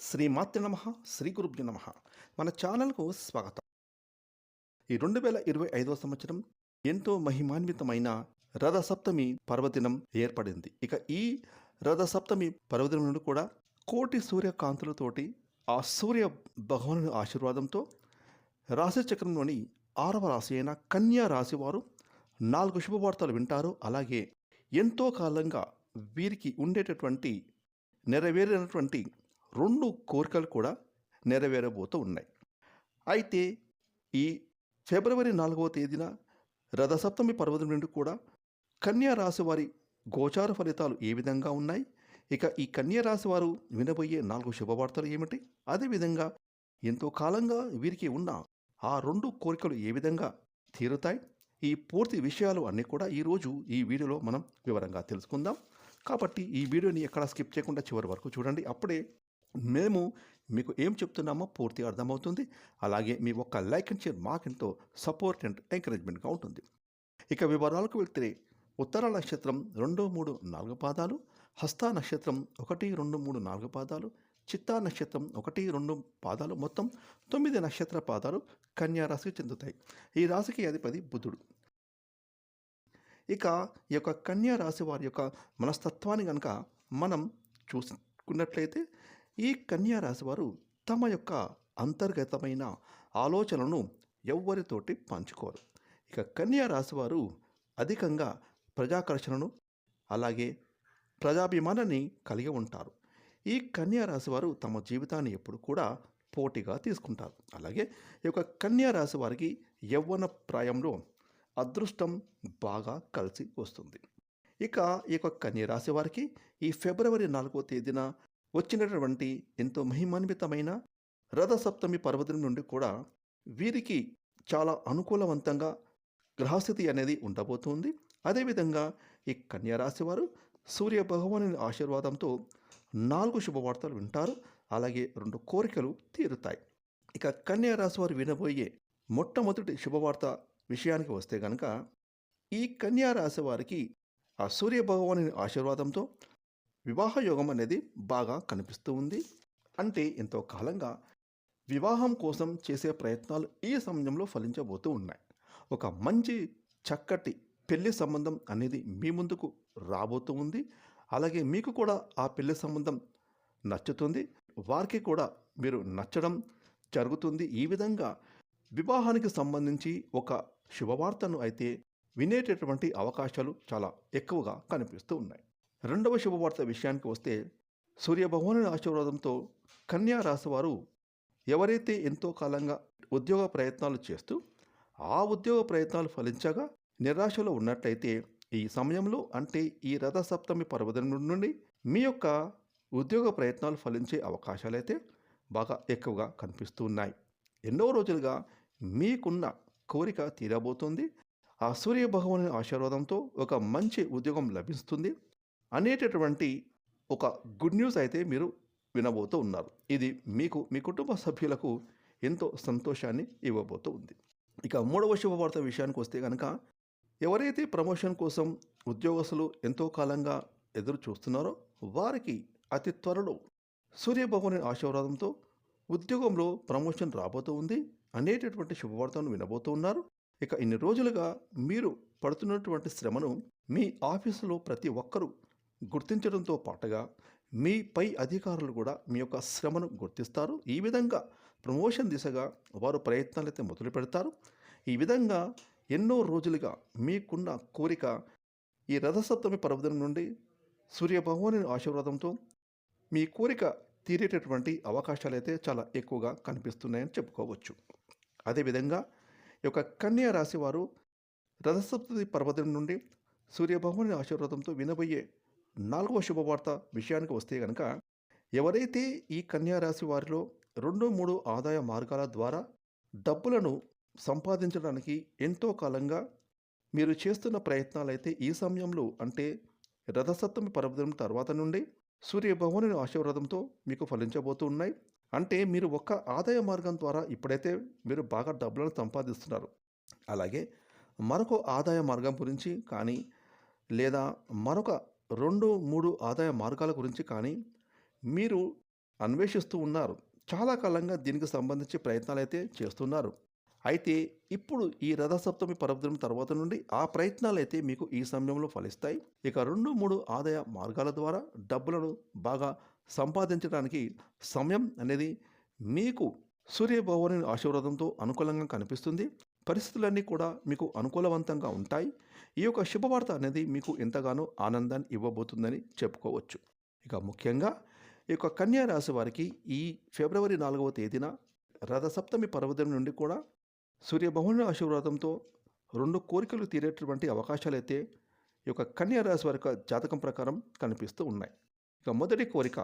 శ్రీమాత్రి నమ శ్రీ గురుభ్యో నమ. మన ఛానల్కు స్వాగతం. ఈ రెండు వేల ఇరవై ఐదవ సంవత్సరం ఎంతో మహిమాన్వితమైన రథసప్తమి పర్వదినం ఏర్పడింది. ఇక ఈ రథసప్తమి పర్వదినం నుండి కూడా కోటి సూర్యకాంతులతోటి ఆ సూర్య భగవాను ఆశీర్వాదంతో రాశిచక్రంలోని ఆరవ రాశి అయిన కన్యా రాశి వారు నాలుగు శుభవార్తలు వింటారు. అలాగే ఎంతో కాలంగా వీరికి ఉండేటటువంటి నెరవేరినటువంటి రెండు కోరికలు కూడా నెరవేరబోతూ ఉన్నాయి. అయితే ఈ ఫిబ్రవరి నాలుగవ తేదీన రథసప్తమి పర్వతం నుండి కూడా కన్యా రాశి వారి గోచార ఫలితాలు ఏ విధంగా ఉన్నాయి? ఇక ఈ కన్యా రాశి వారు వినబోయే నాలుగు శుభవార్తలు ఏమిటి? అదేవిధంగా ఎంతో కాలంగా వీరికి ఉన్న ఆ రెండు కోరికలు ఏ విధంగా తీరుతాయి? ఈ పూర్తి విషయాలు అన్నీ కూడా ఈరోజు ఈ వీడియోలో మనం వివరంగా తెలుసుకుందాం. కాబట్టి ఈ వీడియోని ఎక్కడ స్కిప్ చేయకుండా చివరి వరకు చూడండి. అప్పుడే మేము మీకు ఏం చెప్తున్నామో పూర్తిగా అర్థమవుతుంది. అలాగే మీ ఒక్క లైక్ అండ్ షేర్ మాకెంతో సపోర్ట్ అండ్ ఎంకరేజ్మెంట్గా ఉంటుంది. ఇక వివరాలకు వెళ్తే ఉత్తర నక్షత్రం రెండు మూడు నాలుగు పాదాలు హస్త నక్షత్రం ఒకటి రెండు మూడు నాలుగు పాదాలు చిత్తా నక్షత్రం ఒకటి రెండు పాదాలు మొత్తం తొమ్మిది నక్షత్ర పాదాలు కన్యా రాశికి చెందుతాయి. ఈ రాశికి అధిపతి బుధుడు. ఇక ఈ యొక్క కన్యా రాశి వారి యొక్క మనస్తత్వాన్ని కనుక మనం చూసుకున్నట్లయితే ఈ కన్యా రాశివారు తమ యొక్క అంతర్గతమైన ఆలోచనలను ఎవ్వరితోటి పంచుకోరు. ఇక కన్యా రాశివారు అధికంగా ప్రజాకర్షణను అలాగే ప్రజాభిమానాన్ని కలిగి ఉంటారు. ఈ కన్యా రాశివారు తమ జీవితాన్ని ఎప్పుడు కూడా పోటీగా తీసుకుంటారు. అలాగే ఈ యొక్క కన్యా రాశి వారికి యవ్వన ప్రాయంలో అదృష్టం బాగా కలిసి వస్తుంది. ఇక ఈ యొక్క కన్యా రాశి వారికి ఈ ఫిబ్రవరి నాలుగో తేదీన వచ్చినటువంటి ఎంతో మహిమాన్వితమైన రథసప్తమి పర్వదినం నుండి కూడా వీరికి చాలా అనుకూలవంతంగా గ్రహస్థితి అనేది ఉండబోతుంది. అదేవిధంగా ఈ కన్యారాశి వారు సూర్య భగవాను ఆశీర్వాదంతో నాలుగు శుభవార్తలు వింటారు. అలాగే రెండు కోరికలు తీరుతాయి. ఇక కన్యారాశి వారు వినబోయే మొట్టమొదటి శుభవార్త విషయానికి వస్తే కనుక ఈ కన్యారాశి వారికి ఆ సూర్య భగవాని ఆశీర్వాదంతో వివాహ యోగం అనేది బాగా కనిపిస్తూ ఉంది. అంటే ఎంతో కాలంగా వివాహం కోసం చేసే ప్రయత్నాలు ఈ సమయంలో ఫలించబోతూ ఉన్నాయి. ఒక మంచి చక్కటి పెళ్ళి సంబంధం అనేది మీ ముందుకు రాబోతూ ఉంది. అలాగే మీకు కూడా ఆ పెళ్ళి సంబంధం నచ్చుతుంది. వారికి కూడా మీరు నచ్చడం జరుగుతుంది. ఈ విధంగా వివాహానికి సంబంధించి ఒక శుభవార్తను అయితే వినేటటువంటి అవకాశాలు చాలా ఎక్కువగా కనిపిస్తూ ఉన్నాయి. రెండవ శుభవార్త విషయానికి వస్తే సూర్యభగవాను ఆశీర్వాదంతో కన్యా రాశివారు ఎవరైతే ఎంతో కాలంగా ఉద్యోగ ప్రయత్నాలు చేస్తూ ఆ ఉద్యోగ ప్రయత్నాలు ఫలించగా నిరాశలో ఉన్నట్లయితే ఈ సమయంలో అంటే ఈ రథసప్తమి పర్వదినం నుండి మీ యొక్క ఉద్యోగ ప్రయత్నాలు ఫలించే అవకాశాలైతే బాగా ఎక్కువగా కనిపిస్తూ ఉన్నాయి. ఎన్నో రోజులుగా మీకున్న కోరిక తీరబోతుంది. ఆ సూర్య భగవాని ఆశీర్వాదంతో ఒక మంచి ఉద్యోగం లభిస్తుంది. అనేటటువంటి ఒక గుడ్ న్యూస్ అయితే మీరు వినబోతూ ఉన్నారు. ఇది మీకు మీ కుటుంబ సభ్యులకు ఎంతో సంతోషాన్ని ఇవ్వబోతూ ఉంది. ఇక మూడవ శుభవార్త విషయానికి వస్తే కనుక ఎవరైతే ప్రమోషన్ కోసం ఉద్యోగస్తులు ఎంతో కాలంగా ఎదురు చూస్తున్నారో వారికి అతి త్వరలో సూర్యభగవాని ఆశీర్వాదంతో ఉద్యోగంలో ప్రమోషన్ రాబోతూ ఉంది అనేటటువంటి శుభవార్తను వినబోతూ ఉన్నారు. ఇక ఇన్ని రోజులుగా మీరు పడుతున్నటువంటి శ్రమను మీ ఆఫీసులో ప్రతి ఒక్కరూ గుర్తించడంతో పాటుగా మీ పై అధికారులు కూడా మీ యొక్క శ్రమను గుర్తిస్తారు. ఈ విధంగా ప్రమోషన్ దిశగా వారు ప్రయత్నాలు అయితే మొదలు పెడతారు. ఈ విధంగా ఎన్నో రోజులుగా మీకున్న కోరిక ఈ రథసప్తమి పర్వదినం నుండి సూర్యభగవాని ఆశీర్వాదంతో మీ కోరిక తీరేటటువంటి అవకాశాలు అయితే చాలా ఎక్కువగా కనిపిస్తున్నాయని చెప్పుకోవచ్చు. అదేవిధంగా ఈ యొక్క కన్యా రాశి వారు రథసప్తమి పర్వదినం నుండి సూర్యభగవాని ఆశీర్వాదంతో వినబోయే నాలుగవ శుభవార్త విషయానికి వస్తే కనుక ఎవరైతే ఈ కన్యారాశి వారిలో రెండు మూడు ఆదాయ మార్గాల ద్వారా డబ్బులను సంపాదించడానికి ఎంతో కాలంగా మీరు చేస్తున్న ప్రయత్నాలైతే ఈ సమయంలో అంటే రథసప్తమి పర్వదినం తర్వాత నుండి సూర్య ఆశీర్వాదంతో మీకు ఫలించబోతూ ఉన్నాయి. అంటే మీరు ఒక్క ఆదాయ మార్గం ద్వారా ఇప్పుడైతే మీరు బాగా డబ్బులను సంపాదిస్తున్నారు. అలాగే మరొక ఆదాయ మార్గం గురించి కానీ లేదా మరొక రెండు మూడు ఆదాయ మార్గాల గురించి కానీ మీరు అన్వేషిస్తూ ఉన్నారు. చాలా కాలంగా దీనికి సంబంధించి ప్రయత్నాలు అయితే చేస్తున్నారు. అయితే ఇప్పుడు ఈ రథసప్తమి పర్వదినం తర్వాత నుండి ఆ ప్రయత్నాలు అయితే మీకు ఈ సమయంలో ఫలిస్తాయి. ఇక రెండు మూడు ఆదాయ మార్గాల ద్వారా డబ్బులను బాగా సంపాదించడానికి సమయం అనేది మీకు సూర్యభగవాని ఆశీర్వాదంతో అనుకూలంగా కనిపిస్తుంది. పరిస్థితులన్నీ కూడా మీకు అనుకూలవంతంగా ఉంటాయి. ఈ యొక్క శుభవార్త అనేది మీకు ఎంతగానో ఆనందాన్ని ఇవ్వబోతుందని చెప్పుకోవచ్చు. ఇక ముఖ్యంగా ఈ యొక్క కన్యా రాశి వారికి ఈ ఫిబ్రవరి నాలుగవ తేదీన రథసప్తమి పర్వదినం నుండి కూడా సూర్యభవన ఆశీర్వాదంతో రెండు కోరికలు తీరేటటువంటి అవకాశాలు అయితే ఈ యొక్క కన్యా రాశి వారి యొక్క జాతకం ప్రకారం కనిపిస్తూ ఉన్నాయి. ఇక మొదటి కోరిక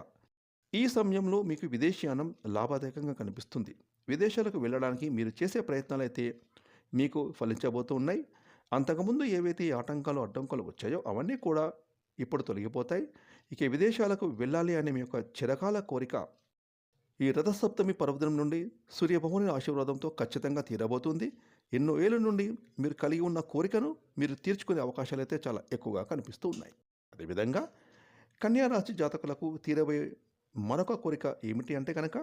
ఈ సమయంలో మీకు విదేశీయానం లాభదాయకంగా కనిపిస్తుంది. విదేశాలకు వెళ్ళడానికి మీరు చేసే ప్రయత్నాలు అయితే మీకు ఫలించబోతూ ఉన్నాయి. అంతకుముందు ఏవైతే ఈ ఆటంకాలు అడ్డంకులు వచ్చాయో అవన్నీ కూడా ఇప్పుడు తొలగిపోతాయి. ఇక విదేశాలకు వెళ్ళాలి అనే మీ యొక్క చిరకాల కోరిక ఈ రథసప్తమి పర్వదినం నుండి సూర్యభవని ఆశీర్వాదంతో ఖచ్చితంగా తీరబోతుంది. ఎన్నో ఏళ్ళ నుండి మీరు కలిగి ఉన్న కోరికను మీరు తీర్చుకునే అవకాశాలు అయితే చాలా ఎక్కువగా కనిపిస్తూ ఉన్నాయి. అదేవిధంగా కన్యారాశి జాతకులకు తీరబోయే మరొక కోరిక ఏమిటి అంటే కనుక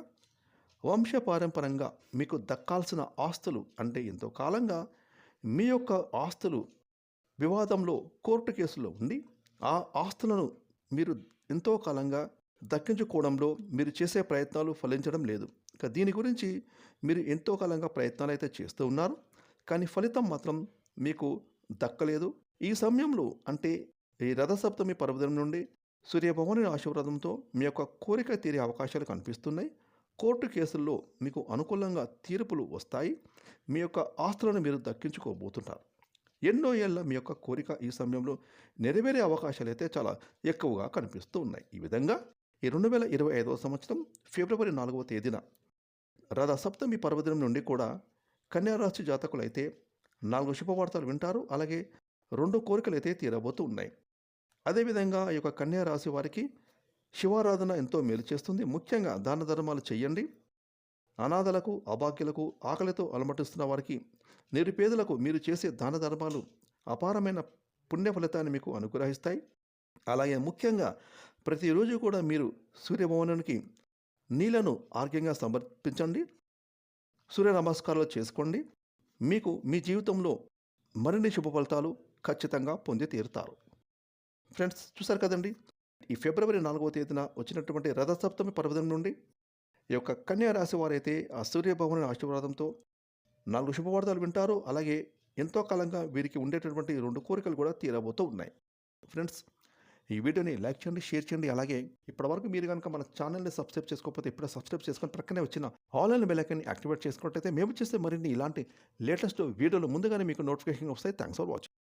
వంశపారంపరంగా మీకు దక్కాల్సిన ఆస్తులు అంటే ఎంతో కాలంగా మీ యొక్క ఆస్తులు వివాదంలో కోర్టు కేసులో ఉండి ఆ ఆస్తులను మీరు ఎంతో కాలంగా దక్కించుకోవడంలో మీరు చేసే ప్రయత్నాలు ఫలించడం లేదు. ఇక దీని గురించి మీరు ఎంతో కాలంగా ప్రయత్నాలు అయితే చేస్తూ ఉన్నారు. కానీ ఫలితం మాత్రం మీకు దక్కలేదు. ఈ సమయంలో అంటే ఈ రథసప్తమి పర్వదినం నుండి సూర్యభవని ఆశీర్వాదంతో మీ యొక్క కోరిక తీరే అవకాశాలు కనిపిస్తున్నాయి. కోర్టు కేసుల్లో మీకు అనుకూలంగా తీర్పులు వస్తాయి. మీ యొక్క ఆస్తులను మీరు దక్కించుకోబోతుంటారు. ఎన్నో ఏళ్ళ మీ యొక్క కోరిక ఈ సమయంలో నెరవేరే అవకాశాలు అయితే చాలా ఎక్కువగా కనిపిస్తూ ఉన్నాయి. ఈ విధంగా ఈ రెండు వేల ఇరవై ఐదవ సంవత్సరం ఫిబ్రవరి నాలుగవ తేదీన రథ సప్తమి పర్వదినం నుండి కూడా కన్యారాశి జాతకులు అయితే నాలుగు శుభవార్తలు వింటారు. అలాగే రెండు కోరికలు అయితే తీరబోతూ ఉన్నాయి. అదేవిధంగా ఈ యొక్క కన్యా రాశి వారికి శివారాధన ఎంతో మేలు చేస్తుంది. ముఖ్యంగా దాన ధర్మాలు చేయండి. అనాథలకు అభాగ్యులకు ఆకలితో అలమటిస్తున్న వారికి నిరుపేదలకు మీరు చేసే దాన ధర్మాలు అపారమైన పుణ్య ఫలితాన్ని మీకు అనుగ్రహిస్తాయి. అలాగే ముఖ్యంగా ప్రతిరోజు కూడా మీరు సూర్యభవనానికి నీళ్ళను ఆర్గ్యంగా సమర్పించండి. సూర్య నమస్కారాలు చేసుకోండి. మీకు మీ జీవితంలో మరిన్ని శుభ ఫలితాలు ఖచ్చితంగా పొంది తీరుతారు. ఫ్రెండ్స్ చూసారు కదండి? ఈ ఫిబ్రవరి నాలుగవ తేదీన వచ్చినటువంటి రథసప్తమి పర్వదినం నుండి ఈ యొక్క కన్యా రాశి వారైతే ఆ సూర్యభవన ఆశీర్వాదంతో నాలుగు శుభవార్తలు వింటారు. అలాగే ఎంతో కాలంగా వీరికి ఉండేటటువంటి రెండు కోరికలు కూడా తీరబోతూ ఉన్నాయి. ఫ్రెండ్స్ ఈ వీడియోని లైక్ చేయండి షేర్ చేయండి. అలాగే ఇప్పటివరకు మీరు కనుక మన ఛానల్ని సబ్స్క్రైబ్ చేసుకోకపోతే ఇప్పుడే సబ్స్క్రైబ్ చేసుకొని ప్రక్కనే వచ్చిన ఆన్లైన్ బెలైకన్ని యాక్టివేట్ చేసుకున్నట్టయితే మేము చేస్తే మరిన్ని ఇలాంటి లేటెస్ట్ వీడియోలు ముందుగానే మీకు నోటిఫికేషన్ వస్తాయి. Thanks for watching